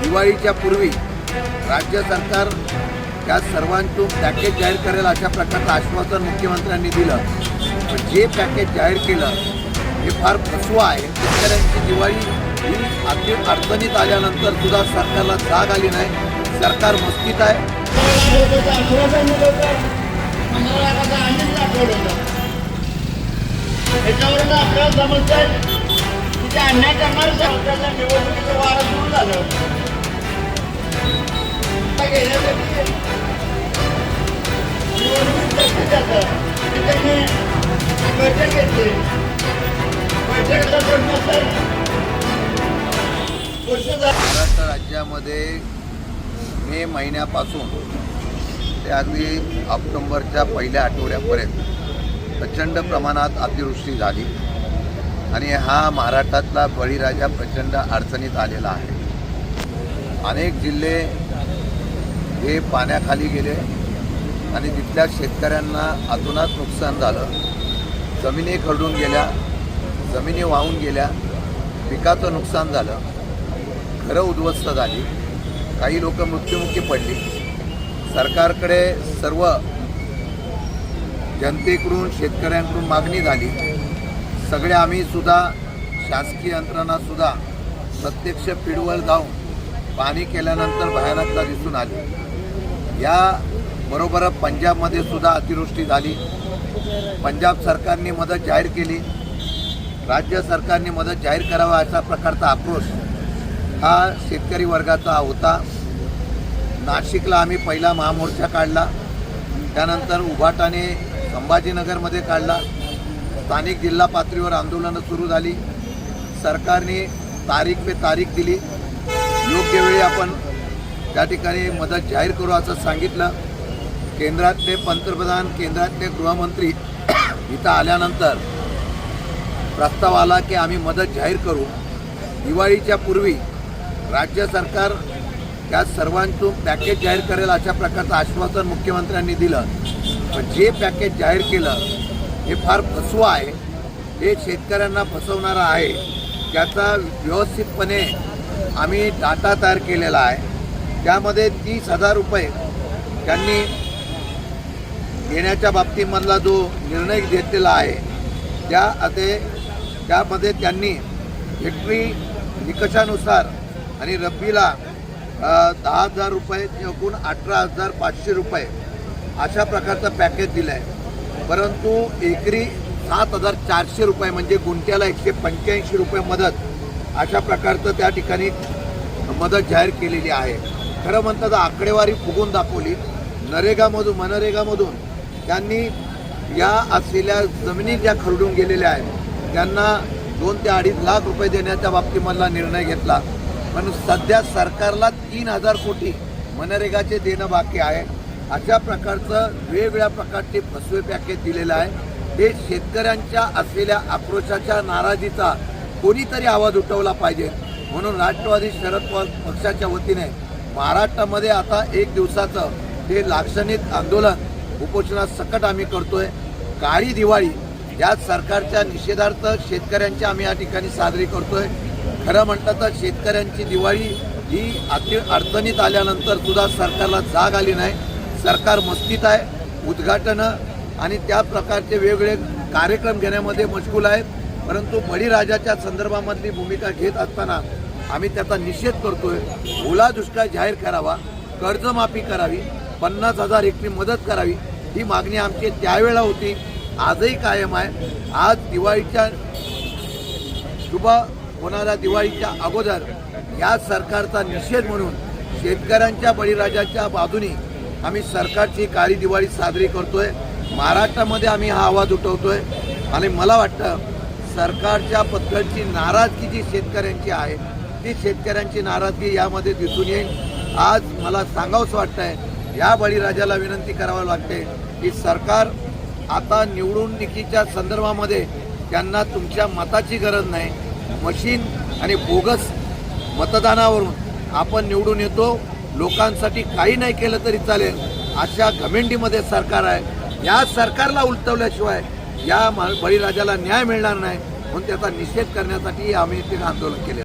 दिवाळीच्या पूर्वी राज्य सरकार त्या सर्वांतून पॅकेज जाहीर करेल अशा प्रकारचं आश्वासन मुख्यमंत्र्यांनी दिलं. पण जे पॅकेज जाहीर केलं हे फार फसवं आहे. शेतकऱ्यांची दिवाळी ही अगदी अडचणीत आल्यानंतर सुद्धा सरकारला जाग आली नाही. सरकार मस्तीत आहे. त्याच्यावरून आपल्याला समजतंय अन्याय करणार निवडणुकीचं वारं सुरू झालं. त्यांनी बैठक घेतली बैठकीला महाराष्ट्र राज्यामध्ये मे महिन्यापासून ते अगदी ऑक्टोंबरच्या पहिल्या आठवड्यापर्यंत प्रचंड प्रमाणात अतिवृष्टी झाली. आणि हा महाराष्ट्रातला बळीराजा प्रचंड अडचणीत आलेला आहे. अनेक जिल्हे हे पाण्याखाली गेले. आणि तिथल्या शेतकऱ्यांना अतोनात नुकसान झालं. जमिनी खरडून गेल्या जमिनी वाहून गेल्या पिकाचं नुकसान झालं घरं उद्ध्वस्त झाली काही लोक मृत्युमुखी पडली. सरकारकडे सर्व जनतेकडून शेतकऱ्यांकडून मागणी झाली. सगळे आम्हीसुद्धा शासकीय यंत्रणासुद्धा प्रत्यक्ष पिढवर जाऊन पाणी केल्यानंतर भयानकता दिसून आली. या बरोबर पंजाबमध्ये सुद्धा अतिवृष्टी झाली. पंजाब सरकारने मदत जाहीर केली. राज्य सरकारने मदत जाहीर करावा अशा प्रकारचा आक्रोश हा शेतकरी वर्गाचा होता. नाशिकला आम्ही पहिला महामोर्चा काढला. त्यानंतर उभाटाने संभाजीनगरमध्ये काढला. स्थानिक जिल्हा पातळीवर आंदोलनं सुरू झाली. सरकारने तारीख पे तारीख दिली. योग्य वेळी आपण त्या ठिकाणी मदत जाहीर करू असं सांगितलं. केंद्रातले पंतप्रधान केंद्रातले गृहमंत्री इथं आल्यानंतर प्रस्ताव आला की आम्ही मदत जाहीर करू. दिवाळीच्या पूर्वी राज्य सरकार त्या सर्वांतून पॅकेज जाहीर करेल अशा प्रकारचं आश्वासन मुख्यमंत्र्यांनी दिलं. पण जे पॅकेज जाहीर केलं हे फार फसवं आहे. हे शेतकऱ्यांना फसवणारं आहे. त्याचा व्यवस्थितपणे आम्ही डाटा तयार केलेला आहे. त्यामध्ये तीस हजार रुपये त्यांनी घेण्याच्या बाबतीमधला जो निर्णय घेतलेला आहे त्या ते त्यामध्ये त्यांनी हेक्टरी निकषानुसार आणि रब्बीला दहा हजार रुपये एकूण अठरा हजार पाचशे रुपये अशा प्रकारचं पॅकेज दिलं आहे परंतु एकरी सात हजार चारशे रुपये म्हणजे गुंट्याला एकशे पंच्याऐंशी रुपये मदत अशा प्रकारचं त्या ठिकाणी मदत जाहीर केलेली आहे. खरं म्हणतात आकडेवारी फुगून दाखवली. नरेगामधून मनरेगामधून त्यांनी या असलेल्या जमिनी ज्या खरडून गेलेल्या आहेत त्यांना दोन ते अडीच लाख रुपये देण्याच्या बाबतीमधला निर्णय घेतला. पण सध्या सरकारला तीन हजार कोटी मनरेगाचे देणं बाकी आहे. अशा प्रकारचं वेगवेगळ्या प्रकारचे फसवे पॅकेज दिलेलं आहे. हे शेतकऱ्यांच्या असलेल्या आक्रोशाच्या नाराजीचा कोणीतरी आवाज उठवला पाहिजे. म्हणून राष्ट्रवादी शरद पवार पक्षाच्या वतीने महाराष्ट्रामध्ये आता एक दिवसाचं हे लाक्षणिक आंदोलन उपोषणात सकट आम्ही करतोय. काळी दिवाळी या सरकारच्या निषेधार्थ शेतकऱ्यांच्या आम्ही या ठिकाणी साजरी करतोय. खरं म्हटलं तर शेतकऱ्यांची दिवाळी ही अति अडचणीत आल्यानंतर सुद्धा सरकारला जाग आली नाही. सरकार मस्तीत आहे उद्घाटनं आणि त्या प्रकारचे वेगवेगळे कार्यक्रम घेण्यामध्ये मशगूल आहेत परंतु बळीराजाच्या संदर्भामधली भूमिका घेत असताना आम्ही त्याचा निषेध करतोय. ओला दुष्काळ जाहीर करावा कर्जमाफी करावी पन्नास हजार हेक्टरी मदत करावी ही मागणी आमची त्यावेळेला होती. आजही कायम आहे. आज दिवाळीच्या शुभ होणाऱ्या दिवाळीच्या अगोदर या सरकारचा निषेध म्हणून शेतकऱ्यांच्या बळीराजाच्या बाजूनी आम्ही सरकारची काळी दिवाळी साजरी करतोय. महाराष्ट्रामध्ये आम्ही हा आवाज उठवतोय. आणि मला वाटतं सरकारच्या पद्धतीची नाराजगी जी शेतकऱ्यांची आहे ती शेतकऱ्यांची नाराजगी यामध्ये दिसून येईल. आज मला सांगावंसं वाटतंय या बळीराजाला विनंती करावी लागते की सरकार आता निवडणुकीच्या संदर्भामध्ये त्यांना तुमच्या मताची गरज नाही. मशीन आणि बोगस मतदानावरून आपण निवडून येतो. लोकांसाठी काही नाही केलं तरी चालेल. अशा घमेंडीमध्ये सरकार आहे. या सरकारला उलटवल्याशिवाय या मा- बळीराजाला न्याय मिळणार नाही म्हणून त्याचा निषेध करण्यासाठी आम्ही ते आंदोलन केले